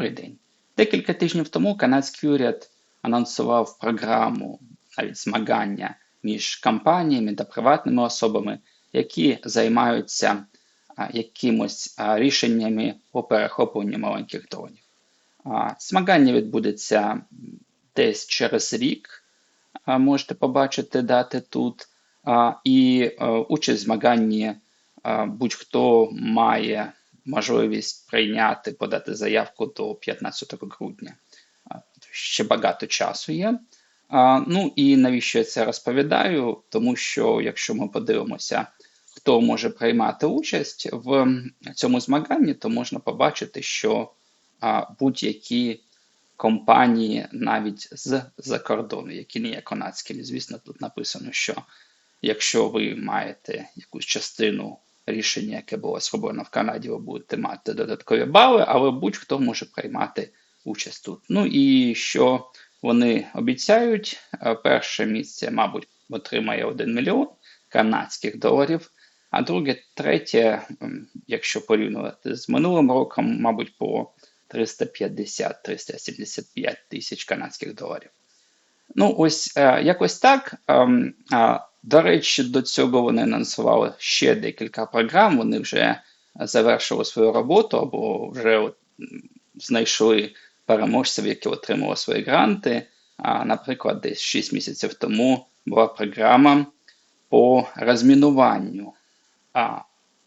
Добрий день. Декілька тижнів тому канадський уряд анонсував програму навіть змагання між компаніями та приватними особами, які займаються якимось рішеннями по перехопленню маленьких дронів. Змагання відбудеться десь через рік. Можете побачити дати тут. І е, участь в змаганні будь-хто має можливість прийняти, подати заявку до 15 грудня. Ще багато часу є. Ну і навіщо я це розповідаю? Тому що якщо ми подивимося, хто може приймати участь в цьому змаганні, то можна побачити, що будь-які компанії навіть з-за кордону, які не є канадськими, звісно, тут написано, що якщо ви маєте якусь частину рішення, яке було зроблено в Канаді, ви будете мати додаткові бали, але будь-хто може приймати участь тут. Ну і що вони обіцяють, Е, перше місце, мабуть, отримає 1 мільйон канадських доларів. А друге, третє, якщо порівнювати з минулим роком, мабуть, по 350-375 тисяч канадських доларів. Ну, ось е, якось так. Ем, До речі, до цього вони анонсували ще декілька програм. Вони вже завершили свою роботу або вже знайшли переможців, які отримали свої гранти. Наприклад, десь 6 місяців тому була програма по розмінуванню.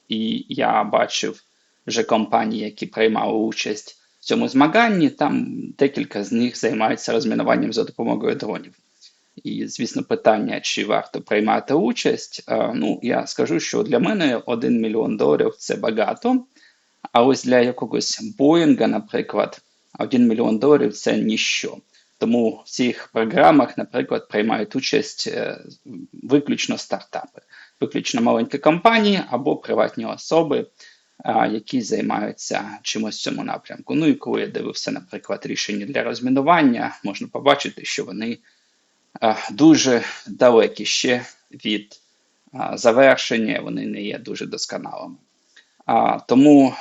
І я бачив вже компанії, які приймали участь в цьому змаганні. Там декілька з них займаються розмінуванням за допомогою дронів. І, звісно, питання, чи варто приймати участь. А, Ну, я скажу, що для мене 1 мільйон доларів це багато. А ось для якогось Боїнга, наприклад, 1 мільйон доларів це ніщо. Тому в цих програмах, наприклад, приймають участь е, виключно стартапи, виключно маленькі компанії або приватні особи, які займаються чимось в цьому напрямку. Ну і коли я дивився, наприклад, рішення для розмінування, можна побачити, що вони дуже далекі ще від завершення, вони не є дуже досконалими. Тому,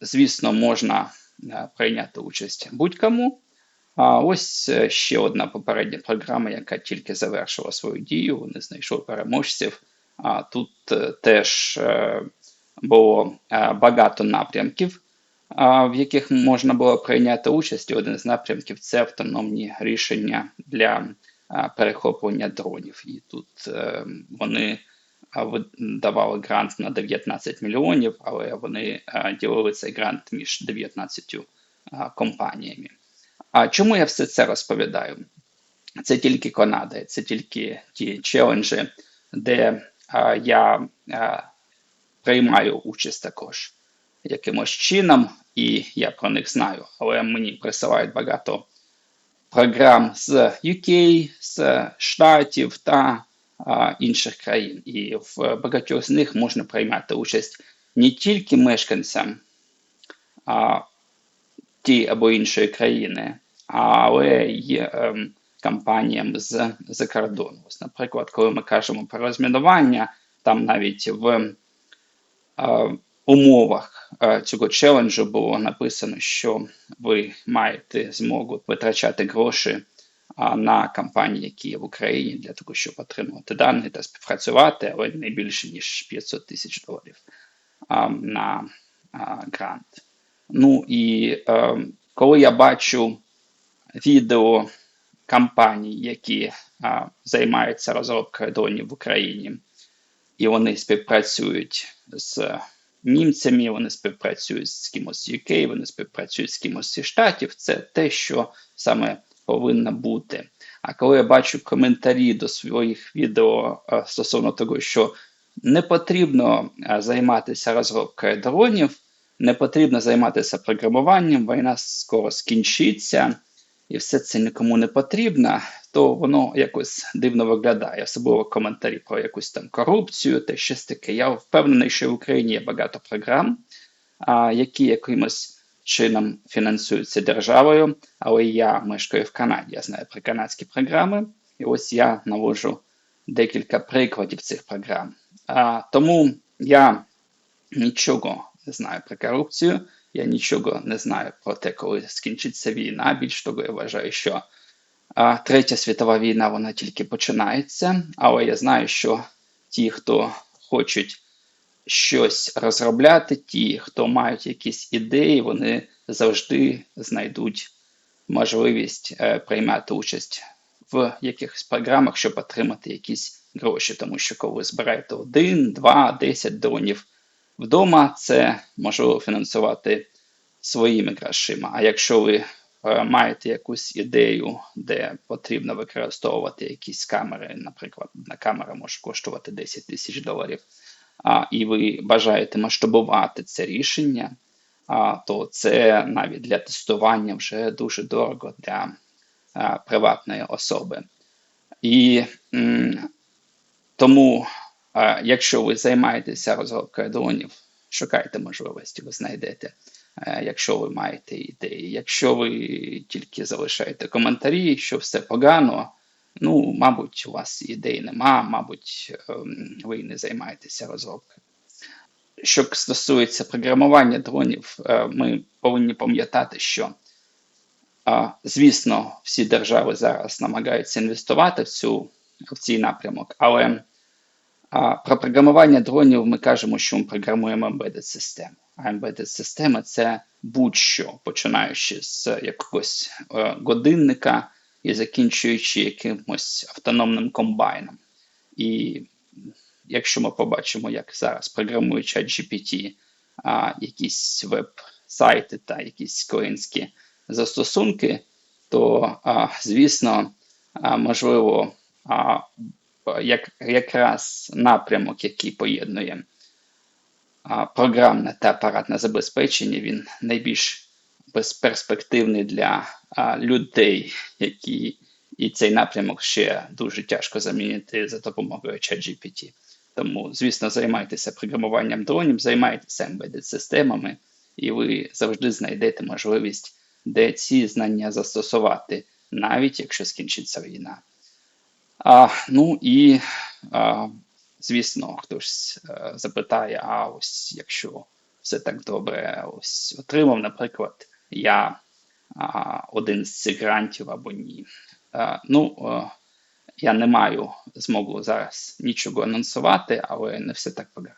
звісно, можна прийняти участь будь-кому. А ось е, ще одна попередня програма, яка тільки завершила свою дію. Вони знайшли переможців. А тут е, теж е, було е, багато напрямків, в яких можна було прийняти участь. Один з напрямків це автономні рішення для перехоплення дронів. І тут е, вони давали грант на 19 мільйонів, але вони ділили цей грант між 19 компаніями. А чому я все це розповідаю? Це тільки Канада, це тільки ті челенджі, де я приймаю участь також якимось чином, і я про них знаю, але мені присилають багато програм з UK, з Штатів та а, інших країн. І в багатьох з них можна приймати участь не тільки мешканцям а, тієї або іншої країни, але й ем, компаніям з за кордону. Наприклад, коли ми кажемо про розмінування, там навіть в умовах е, цього челенджу було написано, що ви маєте змогу витрачати гроші на компанії, які є в Україні, для того, щоб отримувати дані та співпрацювати, але не більше ніж 500 тисяч доларів на грант. Ну і е, коли я бачу відео компаній, які займаються розробкою дронів в Україні, і вони співпрацюють з німцями, вони співпрацюють з кимось з UK, вони співпрацюють з кимось зі штатів. Це те, що саме повинно бути. А коли я бачу коментарі до своїх відео стосовно того, що не потрібно займатися розробкою дронів, не потрібно займатися програмуванням, війна скоро скінчиться, і все це нікому не потрібно, то воно якось дивно виглядає, особливо коментарі про якусь там корупцію та щось таке. Я впевнений, що в Україні є багато програм, а, які якимось чином фінансуються державою, але я мешкаю в Канаді, я знаю про канадські програми, і ось я навожу декілька прикладів цих програм. А, тому я нічого не знаю про корупцію, я нічого не знаю про те, коли скінчиться війна. Більш того, я вважаю, що а, Третя світова війна вона тільки починається, але я знаю, що ті, хто хочуть щось розробляти, ті, хто мають якісь ідеї, вони завжди знайдуть можливість е, приймати участь в якихось програмах, щоб отримати якісь гроші. Тому що коли збираєте один, два, десять дронів вдома, це можливо фінансувати своїми грошима. А якщо ви маєте якусь ідею, де потрібно використовувати якісь камери, наприклад, одна камера може коштувати 10 тисяч доларів, а, і ви бажаєте масштабувати це рішення, а, то це навіть для тестування вже дуже дорого для а, приватної особи. І м, тому, а, якщо ви займаєтеся розробкою дронів, шукайте можливості, ви знайдете. Е, Якщо ви маєте ідеї, якщо ви тільки залишаєте коментарі, що все погано, ну, мабуть, у вас ідей нема, мабуть, ем, ви не займаєтеся розробкою. Що стосується програмування дронів, е, ми повинні пам'ятати, що, звісно, всі держави зараз намагаються інвестувати в цю в цей напрямок, але про програмування дронів ми кажемо, що ми програмуємо embedded систему. Embedded система це будь-що, починаючи з якогось е, годинника і закінчуючи якимось автономним комбайном. І якщо ми побачимо, як зараз програмують ChatGPT, а, якісь веб-сайти та якісь коїнські застосунки, то, а, звісно, а, можливо, а, як, якраз напрямок, який поєднує програмне та апаратне забезпечення, він найбільш безперспективний для людей, які і цей напрямок ще дуже тяжко замінити за допомогою ChatGPT. Тому, звісно, займайтеся програмуванням дронів, займайтеся embedded системами, і ви завжди знайдете можливість, де ці знання застосувати, навіть якщо скінчиться війна. А, ну і, а, звісно, хтось е, запитає: а ось якщо все так добре, ось отримав, наприклад, я а, один з цих грантів або ні. Е, ну, е, я не маю змогу зараз нічого анонсувати, але не все так погано.